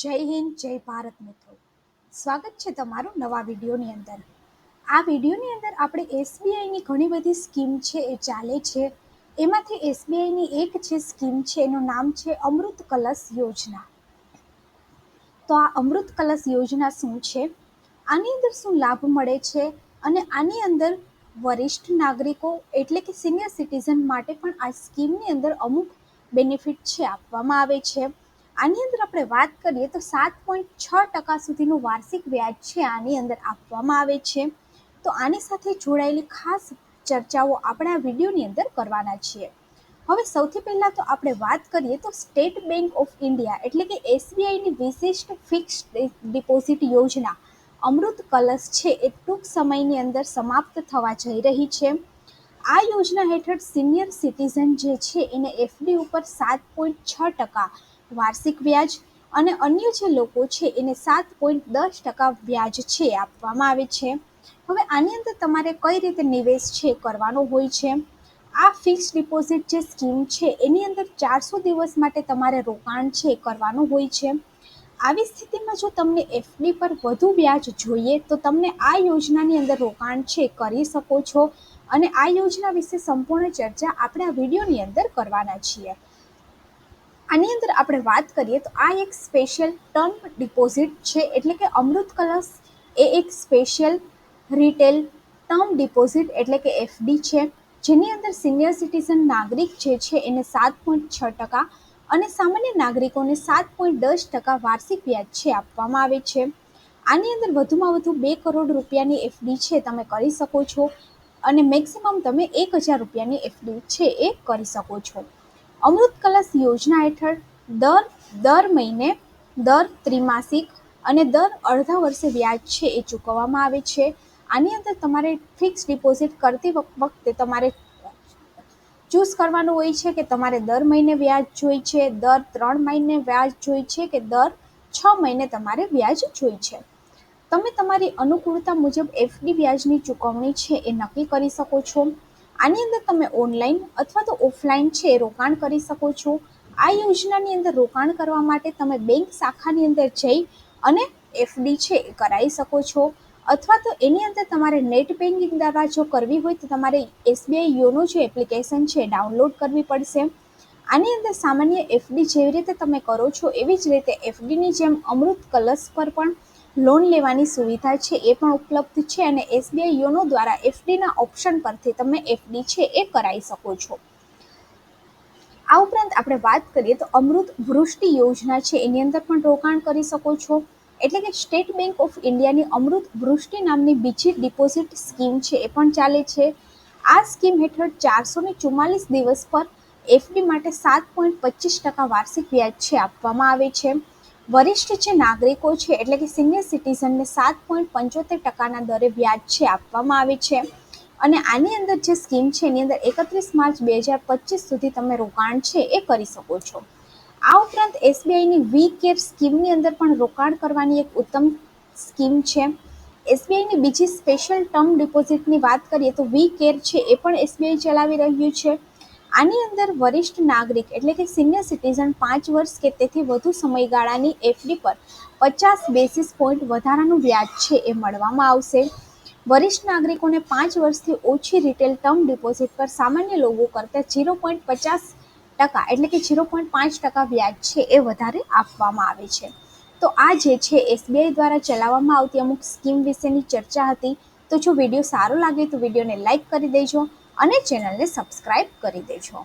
જય હિન્દ, જય ભારત મિત્રો. સ્વાગત છે તમારું નવા વિડીયોની અંદર. આ વિડીયોની અંદર આપણે એસબીઆઈની ઘણી બધી સ્કીમ છે એ ચાલે છે. એમાંથી એસબીઆઈની એક છે સ્કીમ છે એનું નામ છે અમૃત કલશ યોજના. તો આ અમૃત કલશ યોજના શું છે? આની અંદર શું લાભ મળે છે? અને આની અંદર વરિષ્ઠ નાગરિકો એટલે કે સિનિયર સિટીઝન માટે પણ આ સ્કીમની અંદર અમુક બેનિફિટ છે આપવામાં આવે છે. આની અંદર આપણે વાત કરીએ તો સાત પોઈન્ટ છ ટકા સુધીનું વાર્ષિક વ્યાજ છે આની અંદર આપવામાં આવે છે. તો આની સાથે જોડાયેલી ખાસ ચર્ચાઓ આપણે આ વિડીયોની અંદર કરવાના છીએ. હવે સૌથી પહેલાં તો આપણે વાત કરીએ તો સ્ટેટ બેંક ઓફ ઇન્ડિયા એટલે કે એસબીઆઈની વિશિષ્ટ ફિક્સ ડિપોઝિટ યોજના અમૃત કલશ છે એ ટૂંક સમયની અંદર સમાપ્ત થવા જઈ રહી છે. આ યોજના હેઠળ સિનિયર સિટીઝન જે છે એને એફડી ઉપર સાત પોઈન્ટ છ ટકા વાર્ષિક વ્યાજ અને અન્ય જે લોકો છે, એને સાત પોઈન્ટ દસ ટકા વ્યાજ છે આપવામાં આવે છે. હવે આની અંદર તમારે કઈ રીતે નિવેશ છે કરવાનો હોય છે? આ ફિક્સ ડિપોઝિટ જે સ્કીમ છે, એની અંદર ચારસો દિવસ માટે તમારે રોકાણ છે કરવાનું હોય છે. આવી સ્થિતિમાં જો તમને એફડી પર વધુ વ્યાજ જોઈએ, તો તમને આ યોજનાની અંદર રોકાણ છે કરી શકો છો. અને આ યોજના વિશે સંપૂર્ણ ચર્ચા આપણે આ વિડીયોની અંદર કરવાના છીએ. આની અંદર આપણે વાત કરીએ તો આ એક સ્પેશિયલ ટર્મ ડિપોઝિટ છે. એટલે કે અમૃત કલશ એ એક સ્પેશિયલ રિટેલ ટર્મ ડિપોઝિટ એટલે કે એફડી છે. જેની અંદર સિનિયર સિટીઝન નાગરિક જે છે એને સાત પોઈન્ટ છ ટકા અને સામાન્ય નાગરિકોને સાત પોઈન્ટ દસ ટકા વાર્ષિક વ્યાજ છે આપવામાં આવે છે. આની અંદર વધુમાં વધુ બે કરોડ રૂપિયાની એફડી છે તમે કરી શકો છો અને મેક્સિમમ તમે એક હજાર રૂપિયાની એફડી છે એ કરી શકો છો. અમૃત કલશ યોજના હેઠળ દર દર મહિને દર ત્રિમાસિક અને દર અડધા વર્ષે વ્યાજ છે એ ચૂકવવામાં આવે છે. આની અંદર તમારે ફિક્સ ડિપોઝિટ કરતી વખતે તમારે ચૂઝ કરવાનું હોય છે કે તમારે દર મહિને વ્યાજ જોઈ છે, દર ત્રણ મહિને વ્યાજ જોઈ છે કે દર છ મહિને તમારે વ્યાજ જોઈ છે. તમે તમારી અનુકૂળતા મુજબ એફડી વ્યાજની ચૂકવણી છે એ નક્કી કરી શકો છો. આની અંદર તમે ઓનલાઈન અથવા તો ઓફલાઈન છે, રોકાણ કરી શકો છો. આ યોજનાની અંદર રોકાણ કરવા માટે તમે બેંક શાખાની અંદર જઈ અને એફડી છે એ કરાવી શકો છો. અથવા તો એની અંદર તમારે નેટ બેન્કિંગ દ્વારા જો કરવી હોય તો તમારે એસબીઆઈ યોનો જે એપ્લિકેશન છે ડાઉનલોડ કરવી પડશે. આની અંદર સામાન્ય એફડી જેવી રીતે તમે કરો છો, એવી જ રીતે એફડીની જેમ અમૃત કલશ પર પણ લોન લેવાની સુવિધા છે એ પણ ઉપલબ્ધ છે અને એસબીઆઈ યોનો દ્વારા એફડીના ઓપ્શન પરથી તમે એફડી છે એ કરાવી શકો છો. આ ઉપરાંત આપણે વાત કરીએ તો અમૃત વૃષ્ટિ યોજના છે. એની અંદર પણ રોકાણ કરી શકો છો. એટલે કે સ્ટેટ બેંક ઓફ ઇન્ડિયાની અમૃત વૃષ્ટિ નામની બીજી ડિપોઝિટ સ્કીમ છે એ પણ ચાલે છે. આ સ્કીમ હેઠળ ચારસો ને ચુમ્માલીસ દિવસ પર એફડી માટે સાત પોઈન્ટ પચીસ ટકા વાર્ષિક વ્યાજ છે આપવામાં આવે છે. વરિષ્ઠ જે નાગરિકો છે, એટલે કે સિનિયર સિટીઝનને સાત પોઈન્ટ પંચોતેર ટકાના દરે વ્યાજ છે આપવામાં આવે છે. અને આની અંદર જે સ્કીમ છે, એની અંદર એકત્રીસ માર્ચ બે હજાર પચીસ સુધી તમે રોકાણ છે એ કરી શકો છો. આ ઉપરાંત એસબીઆઈની વી કેર સ્કીમની અંદર પણ રોકાણ કરવાની એક ઉત્તમ સ્કીમ છે. એસબીઆઈની બીજી સ્પેશિયલ ટર્મ ડિપોઝિટની વાત કરીએ તો વી કેર છે, એ પણ એસબીઆઈ ચલાવી રહ્યું છે. આની અંદર વરિષ્ઠ નાગરિક એટલે કે સિનિયર સિટીઝન પાંચ વર્ષ કે તેથી વધુ સમયગાળાની એફડી પર પચાસ બેસિસ પોઈન્ટ વધારાનું વ્યાજ છે એ મળવામાં આવશે. વરિષ્ઠ નાગરિકોને પાંચ વર્ષથી ઓછી રિટેલ ટર્મ ડિપોઝિટ પર સામાન્ય લોકો કરતાં ઝીરો પોઈન્ટ પચાસ ટકા એટલે કે ઝીરો પોઈન્ટ પાંચ ટકા વ્યાજ છે એ વધારે આપવામાં આવે છે. તો આ જે છે એસબીઆઈ દ્વારા ચલાવવામાં આવતી અમુક સ્કીમ વિશેની ચર્ચા હતી. તો જો વીડિયો સારો લાગે તો વિડીયોને લાઇક કરી દેજો. અને ચેનલને સબસ્ક્રાઈબ કરી દેજો.